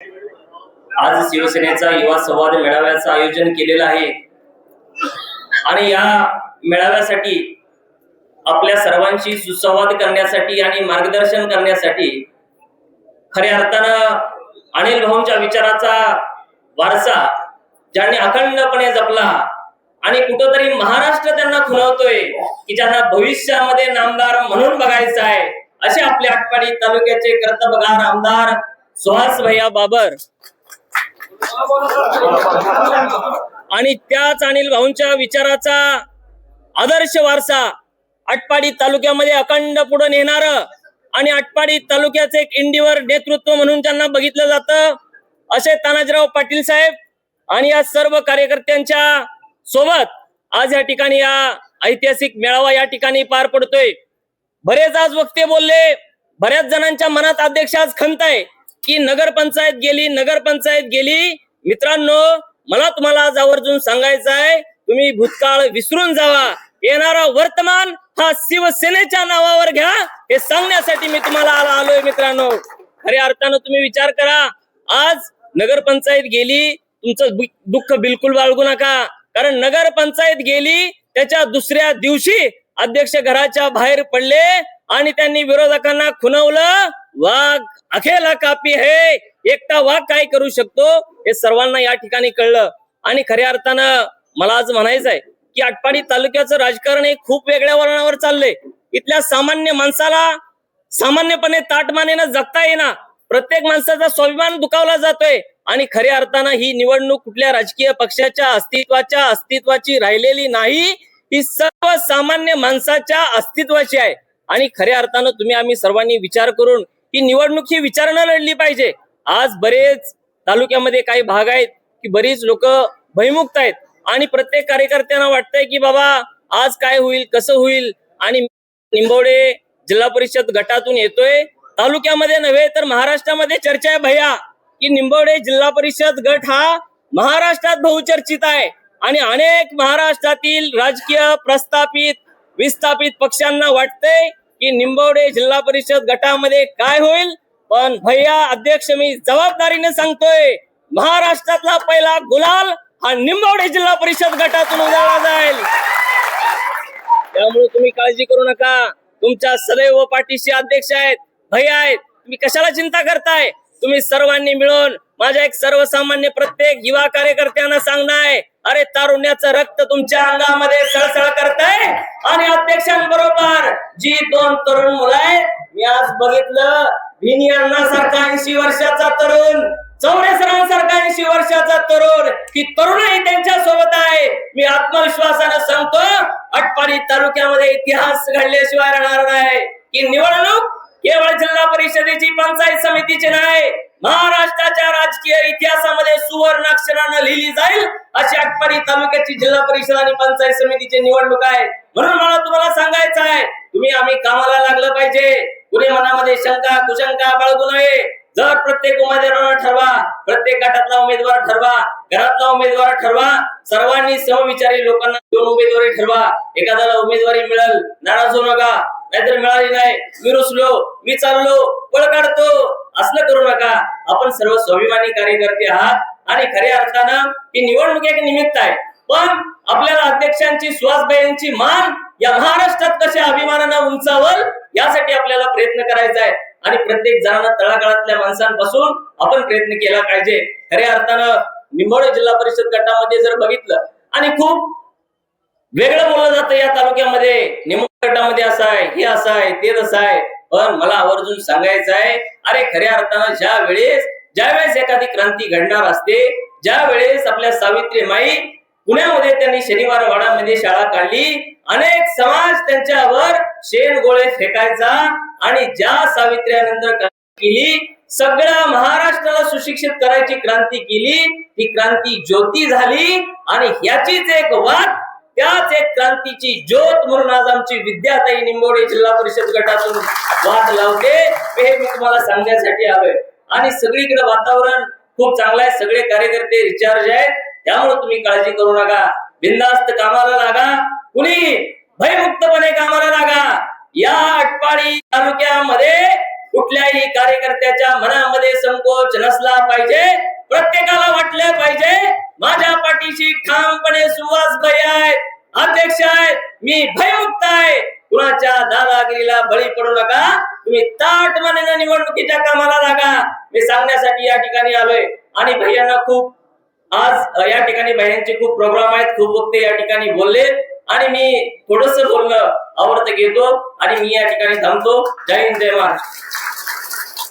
आज शिवसेनेचा युवा संवाद मेळाव्याचं आयोजन केलेलं आहे. आणि या मेळाव्यासाठी आपल्या सर्वांशी सुसंवाद करण्यासाठी आणि मार्गदर्शन करण्यासाठी खऱ्या अर्थानं अनिल भाऊंच्या विचाराचा वारसा ज्यांनी अखंडपणे जपला आणि कुठंतरी महाराष्ट्र त्यांना खुलवतोय की ज्यांना भविष्यामध्ये नामदार म्हणून बघायचं आहे असे आपले आटपाडी तालुक्याचे कर्तबगार आमदार सुहास भैया बाबर आणि त्याच अनिल भाऊंच्या विचाराचा आदर्श वारसा आटपाडी तालुक्यामध्ये अखंड पुढे नेणार आणि आटपाडी तालुक्याचे एक इंडीवर नेतृत्व म्हणून त्यांना बघितलं जातं असे तानाजीराव पाटील साहेब आणि या सर्व कार्यकर्त्यांच्या सोबत आज या ठिकाणी या ऐतिहासिक मेळावा या ठिकाणी पार पडतोय. बरेच आज वक्ते बोलले बऱ्याच जणांच्या मनात अध्यक्ष आज खंत आहे. की नगरपंचायत गेली नगरपंचायत गेली. मित्रांनो मला तुम्हाला आज आवर्जून सांगायचं आहे तुम्ही भूतकाळ विसरून जावा. येणारा वर्तमान हा शिवसेनेच्या नावावर घ्या. हे सांगण्यासाठी मी तुम्हाला आला आलोय मित्रांनो. खऱ्या अर्थानं तुम्ही विचार करा. आज नगरपंचायत गेली तुमचं दुःख बिलकुल बाळगू नका. कारण नगरपंचायत गेली त्याच्या दुसऱ्या दिवशी अध्यक्ष घराच्या बाहेर पडले आणि त्यांनी विरोधकांना खुनवलं वाघ अखेला कापी हे एकटा वाघ काय करू शकतो? हे सर्वांना या ठिकाणी कळलं. आणि खऱ्या अर्थानं मला आज म्हणायचं आहे की आटपाडी तालुक्याचं राजकारण हे खूप वेगळ्या वळणावर चाललंय. इथल्या सामान्य माणसाला सामान्यपणे ताटमानेनं जगता येणार प्रत्येक माणसाचा स्वाभिमान दुखावला जातोय. आणि खऱ्या अर्थानं ही निवडणूक कुठल्या राजकीय पक्षाच्या अस्तित्वाच्या अस्तित्वाची राहिलेली नाही. ही सर्व सामान्य माणसाच्या अस्तित्वाची आहे. आणि खऱ्या अर्थानं तुम्ही आम्ही सर्वांनी विचार करून ही निवडणूक ही विचारणा लढली पाहिजे. आज बरेच तालुक्यामध्ये काही भाग आहेत की बरीच लोक भयमुक्त आहेत आणि प्रत्येक कार्यकर्त्यांना वाटतंय की बाबा आज काय होईल कसं होईल आणि निंबवडे जिल्हा परिषद गटातून येतोय. तालुक्यामध्ये नव्हे तर महाराष्ट्रामध्ये चर्चा आहे भैया की निंबवडे जिल्हा परिषद गट हा महाराष्ट्रात बहुचर्चित आहे आणि अनेक महाराष्ट्रातील राजकीय प्रस्थापित विस्थापित पक्षांना वाटतंय की निंबवडे जिल्हा परिषद गटामध्ये काय होईल? पण भैया अध्यक्ष मी जबाबदारीने सांगतोय महाराष्ट्रातला पहिला गुलाल हा निंबवडे जिल्हा परिषद गटातून उजाळला जाईल. त्यामुळे तुम्ही काळजी करू नका. तुमच्या सदैव पाठीशी अध्यक्ष आहेत भैया आहेत. तुम्ही कशाला चिंता करताय? तुम्ही सर्वांनी मिळून माझ्या एक सर्वसामान्य प्रत्येक युवा कार्यकर्त्यांना सांगणार आहे अरे तारुण्याचं रक्त तुमच्या अंगामध्ये सळसळ करताय. आणि अध्यक्षांबरोबर जी दोन तरुण मुलं आहेत मी आज बघितलं भिनी अण्णासारखा ऐंशी वर्षाचा तरुण चौरेसरांसारखा ऐंशी वर्षाचा तरुण ही तरुणही त्यांच्यासोबत आहे. मी आत्मविश्वासानं सांगतो अटपाडी तालुक्यामध्ये इतिहास घडल्याशिवाय राहणार नाही. की निवडणूक केवळ जिल्हा परिषदेची पंचायत समितीची नाही महाराष्ट्र सुवर्ण लिहिली जाईल. अशी आटपाडी तालुक्याची जिल्हा परिषद आणि पंचायत समितीची निवडणूक आहे. म्हणून मला तुम्हाला सांगायचं आहे तुम्ही आम्ही कामाला लागलं पाहिजे. कुणी मनामध्ये शंका कुशंका बाळगू नये. जर प्रत्येक उमेदवाराला ठरवा प्रत्येक गटातला उमेदवार ठरवा घरातला उमेदवार ठरवा सर्वांनी समविचारी लोकांना दोन उमेदवारी ठरवा. एखाद्याला उमेदवारी मिळेल नाराज होऊ नका. नाहीतर मिळाली नाही. मी रुसलो मी चाललो पळ काढतो. असलं करू नका. आपण सर्व स्वाभिमानी कार्यकर्ते आहात. आणि खऱ्या अर्थानं ही निवडणूक एक निमित्त आहे. पण आपल्याला अध्यक्षांची सुहासबाईंची मान या महाराष्ट्रात कशा अभिमानानं उंचावल यासाठी आपल्याला प्रयत्न करायचा आहे. आणि प्रत्येक जणांना तळागाळातल्या माणसांपासून आपण प्रयत्न केला पाहिजे. खऱ्या अर्थानं निंबोडे जिल्हा परिषद गटामध्ये जर बघितलं आणि खूप वेगळं बोललं जातं या तालुक्यामध्ये निंबोडे गटामध्ये असं आहे हे असं आहे ते तसं आहे. पण मला आवर्जून सांगायचं आहे अरे खऱ्या अर्थानं ज्या वेळेस ज्यावेळेस एखादी क्रांती घडणार असते ज्या वेळेस आपल्या सावित्री माई पुण्यामध्ये त्यांनी शनिवार वाडामध्ये शाळा काढली अनेक समाज त्यांच्यावर शेण गोळे फेकायचा आणि ज्या सावित्र्यानंतर केली सगळ्या महाराष्ट्राला सुशिक्षित करायची क्रांती केली ती क्रांती ज्योती झाली आणि ह्याचीच एक वाद त्याच एक क्रांतीची ज्योत म्हणून आज आमची विद्याताई निंबोडे जिल्हा परिषद गटातून वाद लावते. हे मी तुम्हाला सांगण्यासाठी आलोय. आणि सगळीकडे वातावरण खूप चांगलं आहे. सगळे कार्यकर्ते रिचार्ज आहेत. त्यामुळे तुम्ही काळजी करू नका. बिंदास्त कामाला लागा. कुणी भयमुक्तपणे कामाला लागा. या आटपाडी तालुक्यामध्ये कुठल्याही कार्यकर्त्याच्या मनामध्ये संकोच नसला पाहिजे. प्रत्येकाला वाटलं पाहिजे. माझ्या पाठीशी ठामपणे सुहास भाई आहेत. अध्यक्ष आहेत. मी भयमुक्त आहे. कुणाच्या दादागिरीला बळी पडू नका. तुम्ही ताट मनाने निवडणुकीच्या कामाला लागा. मी सांगण्यासाठी या ठिकाणी आलोय. आणि भैयांना खूप आज या ठिकाणी भैयांचे खूप प्रोग्राम आहेत. खूप वक्ते या ठिकाणी बोलले. आणि मी थोडस बोलणं आवडतं घेतो. आणि मी या ठिकाणी थांबतो. जय हिंद जय महाराष्ट्र.